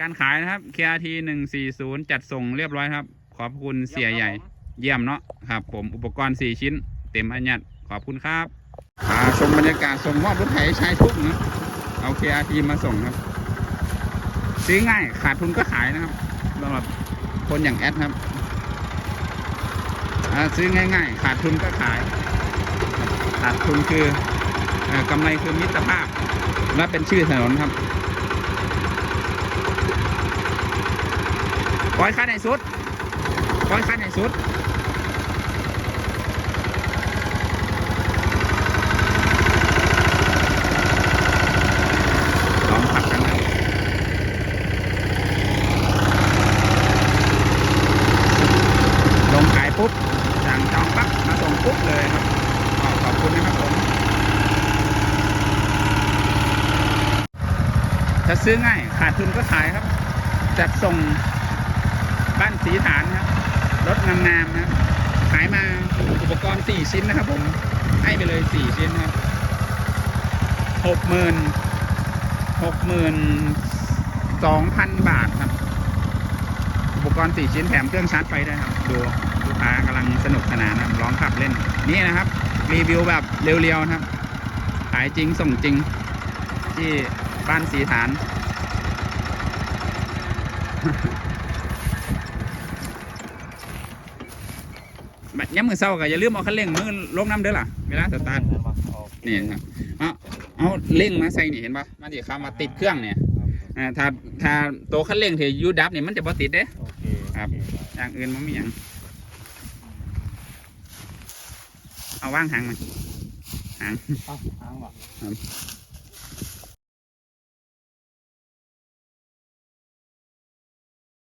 การขายนะครับ KRT หนึ่งสี่ศูนย์จัดส่งเรียบร้อยครับ ขอบคุณเสียใหญ่ เยี่ยมเนาะครับ ผมอุปกรณ์สี่ชิ้น เต็มอันยัดขอบคุณครับพาชมบรรยากาศส่งมอบรถไถชายทุ่งนะเอา KRT มาส่งครับ ซื้อง่ายขาดทุนก็ขายนะครับสำหรับคนอย่างแอดครับอ่าซื้อง่ายๆ ขาดทุนก็ขาย ขาดทุนคือเอ่อกำไรคือมิตรภาพ และเป็นชื่อถนนครับ ปล่อยคันไหนสุดปล่อยคันไหนสุดลงขายปุ๊บสั่งจองปั๊บมาส่งปุ๊บเลยครับขอบคุณนะครับผมถ้าซื้อง่ายขาดทุนก็ขายครับจัดส่ง บ้านสีฐานครับรถงามๆนะขายมาอุปกรณ์4ชิ้นนะครับ ผมให้ไปเลย4ชิ้นนะครับหกหมื่นหกหมื่นสองพันบาทครับ อุปกรณ์4ชิ้นแถมเครื่องชาร์จไฟได้ครับ ดูลูกค้ากำลังสนุกสนานนะร้องขับเล่น นี่นะครับ รีวิวแบบเรียวๆนะครับ ขายจริงส่งจริง ที่บ้านสีฐาน บบย้ำมือเศร้าก็อย่าลืมเอาคันเร่งมือลงน้ำเด้อล่ะเวลาสตาร์ทนี่ครับเอาเอาเร่งมาใส่นี่เห็นปะมันจะเข้ามาติดเครื่องเนี่ยอ่าถ้าถ้าตัวคันเร่งที่อยูดับเนี่ยมันจะบ่ติดเด้โอเคครับอย่างอื่นมันไม่อย่างเอาว่างหางมาหางเอาเอาว่ะ